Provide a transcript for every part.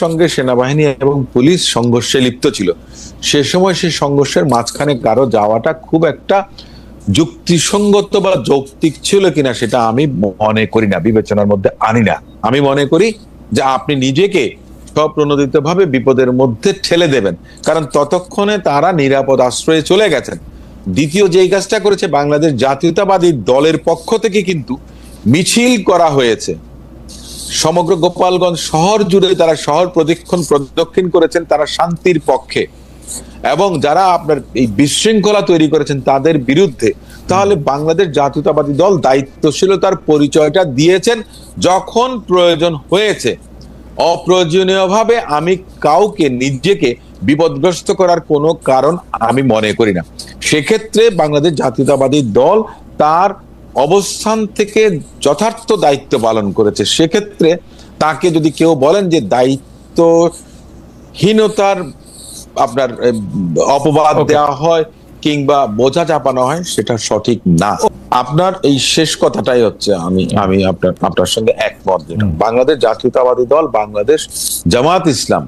সঙ্গে সেনাবাহিনী এবং পুলিশ সংঘর্ষে লিপ্ত ছিল। সে সময় সেই সংঘর্ষের মাঝখানে কারও যাওয়াটা খুব একটা যুক্তিসঙ্গত বা যৌক্তিক ছিল কিনা সেটা আমি মনে করি না, বিবেচনার মধ্যে আনি না। আমি মনে করি যে আপনি নিজেকে স্বপ্রণোদিত ভাবে বিপদের মধ্যে ঠেলে দেবেন, কারণ ততক্ষণে তারা নিরাপদ আশ্রয়ে চলে গেছেন। দ্বিতীয় যেই কাজটা করেছে, বাংলাদেশ জাতীয়তাবাদী দলের পক্ষ থেকে কিন্তু মিছিল করা হয়েছে। সমগ্র গোপালগঞ্জ শহর জুড়ে তারা শহর প্রদক্ষিণ প্রদক্ষিণ করেছেন, তারা শান্তির পক্ষে। এবং যারা আপনার এই বিশৃঙ্খলা তৈরি করেছেন তাদের বিরুদ্ধে, তাহলে বাংলাদেশ জাতীয়তাবাদী দল দায়িত্বশীলতার পরিচয়টা দিয়েছেন যখন প্রয়োজন হয়েছে। অপ্রয়োজনীয়ভাবে আমি কাউকে, নিজেকে বিপদগ্রস্ত করার কোনো কারণ আমি মনে করি না। সেক্ষেত্রে বাংলাদেশ জাতীয়তাবাদী দল তার অবস্থান থেকে যথার্থ দায়িত্ব পালন করেছে। সেক্ষেত্রে তাকে যদি কেউ বলেন যে দায়িত্বহীনতার আপনার অপবাদ দেওয়া হয় কিংবা বোঝা চাপানো হয় সেটা সঠিক না। আপনার এই শেষ কথাটাই হচ্ছে আমি আমি আপনার আপনার সঙ্গে একমত বাংলাদেশ জাতীয়তাবাদী দল বাংলাদেশ জামাত ইসলাম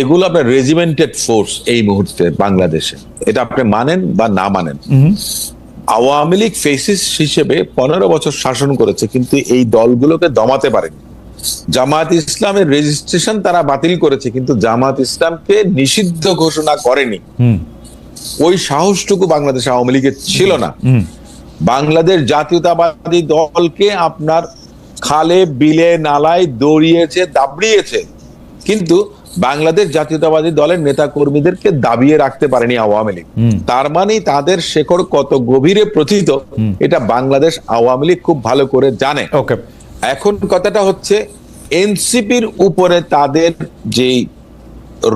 এগুলো আপনার রেজিমেন্টেড ফোর্স এই মুহূর্তে বাংলাদেশে। এটা আপনি মানেন বা না মানেন। আওয়ামী লীগ ফেসিস হিসেবে পনেরো বছর শাসন করেছে কিন্তু এই দলগুলোকে দমাতে পারেনি। জামাত ইসলামের রেজিস্ট্রেশন তারা বাতিল করেছে কিন্তু জামাত ইসলামকে নিষিদ্ধ ঘোষণা করেনি। ওই সাহসটুকু বাংলাদেশ আওয়ামী লীগের ছিল না। বাংলাদেশ জাতীয়তাবাদী দলকে আপনার খালে বিলে নালায় দৌড়িয়েছে দাবড়িয়েছে। কিন্তু বাংলাদেশ জাতীয়তাবাদী দলের নেতা কর্মীদেরকে দাবিয়ে রাখতে পারেনি আওয়ামী লীগ। তার মানে তাদের শেকড় কত গভীরে প্রথিত এটা বাংলাদেশ আওয়ামী লীগ খুব ভালো করে জানে। ওকে। এখন কথাটা হচ্ছে এনসিপির উপরে তাদের যেই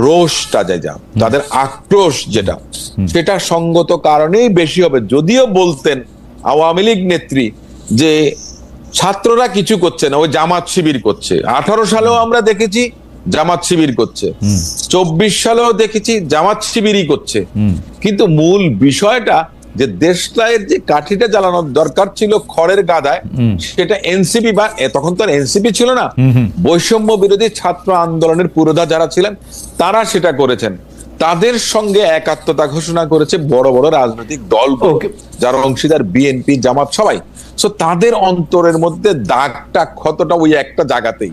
রোষটা যা তাদের আক্রোশ যেটা সেটা সঙ্গত কারণেই বেশি হবে। যদিও বলতেন আওয়ামী লীগ নেত্রী যে ছাত্ররা কিছু করছে না ওই জামাত শিবির করছে। আঠারো সালেও আমরা দেখেছি জামাত শিবির করছে। চব্বিশ সালেও দেখেছি জামাত শিবিরই করছে। কিন্তু মূল বিষয়টা যে দেশটায়ের যে কাঠিটা জ্বালানোর দরকার ছিল খড়ের গাদায় সেটা এনসিপি বা তখন তো এনসিপি ছিল না। বৈষম্য বিরোধী ছাত্র আন্দোলনের পুরোধা যারা ছিলেন তারা সেটা করেছেন। তাদের সঙ্গে একাত্মতা ঘোষণা করেছে বড় বড় রাজনৈতিক দল যারা অংশীদার বিএনপি জামাত সবাই। সো তাদের অন্তরের মধ্যে দাগটা ক্ষতটা ওই একটা জায়গাতেই।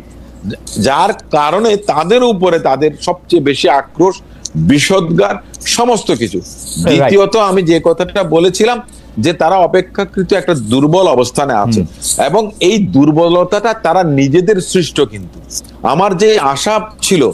যার কারণে তাদের উপরে তাদের সবচেয়ে বেশি আক্রোশ বিষদগার সমস্ত কিছু। দ্বিতীয়ত আমি যে কথাটা বলেছিলাম যে তারা অপেক্ষাকৃত একটা দুর্বল অবস্থানে আছে। এবং এই দুর্বলতাটা তারা নিজেদের সৃষ্ট কিন্তু। আমার যে আশা ছিল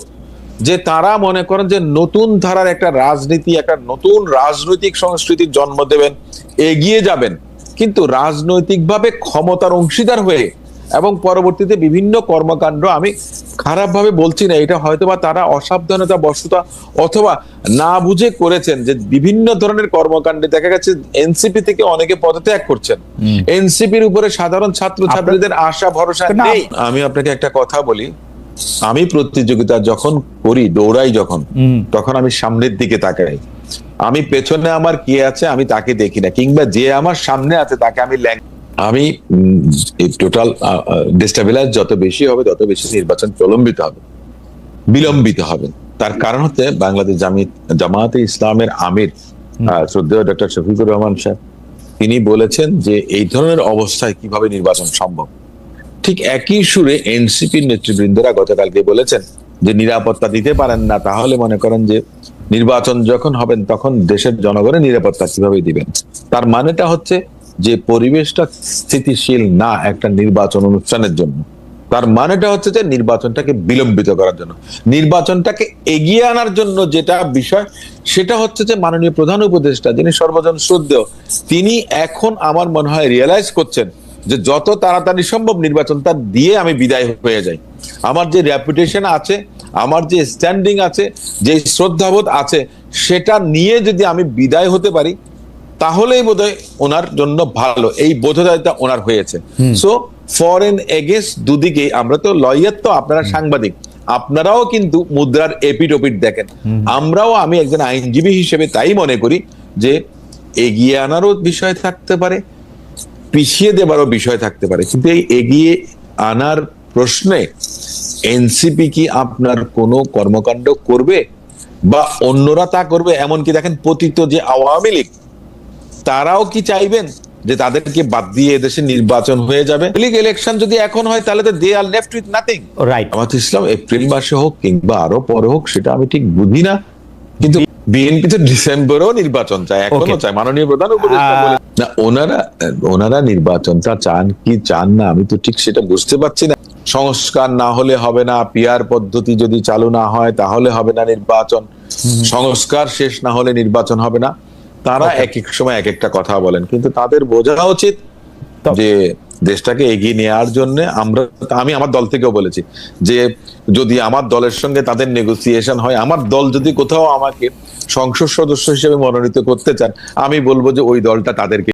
যে তারা মনে করেন যে নতুন ধারার একটা রাজনীতি একটা নতুন রাজনৈতিক সংস্কৃতির জন্ম দেবেন এগিয়ে যাবেন। কিন্তু রাজনৈতিকভাবে ক্ষমতার অংশীদার হয়ে এবং পরবর্তীতে বিভিন্ন কর্মকাণ্ড আমি খারাপভাবে বলছি না এটা হয়তো বা তারা অসাবধানতা বশতা অথবা না বুঝে করেছেন যে বিভিন্ন ধরনের কর্মকাণ্ডে দেখা গেছে এনসিপি থেকে অনেকে পদত্যাগ করছেন। এনসিপির উপরে সাধারণ ছাত্র ছাত্রীদের আশা ভরসা নেই। আমি আপনাকে একটা কথা বলি। আমি প্রতিযোগিতা যখন করি দৌড়াই যখন তখন আমি সামনের দিকে তাকাই। আমি পেছনে আমার কে আছে আমি তাকে দেখি না কিংবা যে আমার সামনে আছে তাকে আমি ল্যাং- আমি টোটাল ডিস্টাবিলাইজ যত বেশি হবে তত বেশি নির্বাচন প্রলম্বিত হবে বিলম্বিত হবে। তার কারণ হচ্ছে বাংলাদেশ জামি জামায়াতে ইসলামের আমির শ্রদ্ধেয় ডক্টর শফিকুর রহমান সাহেব তিনি বলেছেন যে এই ধরনের অবস্থায় কীভাবে নির্বাচন সম্ভব। ঠিক একই সুরে এনসিপির নেতৃবৃন্দরা গতকালকে বলেছেন যে নিরাপত্তা দিতে পারেন না তাহলে মনে করেন যে নির্বাচন যখন হবেন তখন দেশের জনগণের নিরাপত্তা কীভাবে দিবেন? তার মানেটা হচ্ছে যে পরিবেশটা স্থিতিশীল না একটা নির্বাচন অনুষ্ঠানের জন্য। তার মানেটা হচ্ছে যে নির্বাচনটাকে বিলম্বিত করার জন্য। নির্বাচনটাকে এগিয়ে আনার জন্য যেটা বিষয়, সেটা হচ্ছে যে মাননীয় প্রধান উপদেষ্টা যিনি সর্বজন শ্রদ্ধেয়, তিনি এখন আমার মনে হয় রিয়েলাইজ করছেন যে যত তাড়াতাড়ি সম্ভব নির্বাচনটা দিয়ে আমি বিদায় হয়ে যাই। আমার যে রেপুটেশন আছে, আমার যে স্ট্যান্ডিং আছে, যে শ্রদ্ধাবোধ আছে, সেটা নিয়ে যদি আমি বিদায় হতে পারি তাহলেই বোধহয় ওনার জন্য ভালো। এই বোধদায়িতা ওনার হয়েছে। সো ফরেন এগেস্ট দুদিকে আমরা তো লয়ার তো আপনারা সাংবাদিক। আপনারাও কিন্তু মুদ্রার এপিট ওপিট দেখেন আমরাও আমি একজন আইনজীবী হিসেবে তাই মনে করি যে এগিয়ে আনারও বিষয় থাকতে পারে পিছিয়ে দেবারও বিষয় থাকতে পারে। কিন্তু এই এগিয়ে আনার প্রশ্নে এনসিপি কি আপনার কোনো কর্মকাণ্ড করবে? বা অন্যরা তা করবে? এমনকি দেখেন পতিত যে আওয়ামী লীগ তারাও কি চাইবেন যে তাদেরকে বাদ দিয়ে এদেশে নির্বাচন হয়ে যাবে? লীগ ইলেকশন যদি এখন হয় তাহলে তো they are left with nothing right Jamaat Islam April মাসে হোক কিংবা আরও পরে হোক সেটা আমি ঠিক বুঝি না। কিন্তু বিএনপি তো ডিসেম্বরেও নির্বাচন চায় এখনও চায়। মাননীয় প্রধান উপদেষ্টা বলে না ওনারা ওনারা নির্বাচনটা চান কি চান না আমি তো ঠিক সেটা বুঝতে পারছি না। সংস্কার না হলে হবে না পিয়ার পদ্ধতি যদি চালু না হয় তাহলে হবে না নির্বাচন। সংস্কার শেষ না হলে নির্বাচন হবে না। তারা এক এক সময় এক একটা কথা বলেন কিন্তু তাদের বোঝা উচিত যে দেশটাকে এগিয়ে নেওয়ার জন্য আমরা আমি আমার দল থেকেও বলেছি যে যদি আমার দলের সঙ্গে তাদের নেগোসিয়েশন হয় আমার দল যদি কোথাও আমাকে সংসদ সদস্য হিসেবে মনোনীত করতে চান আমি বলব যে ওই দলটা তাদেরকে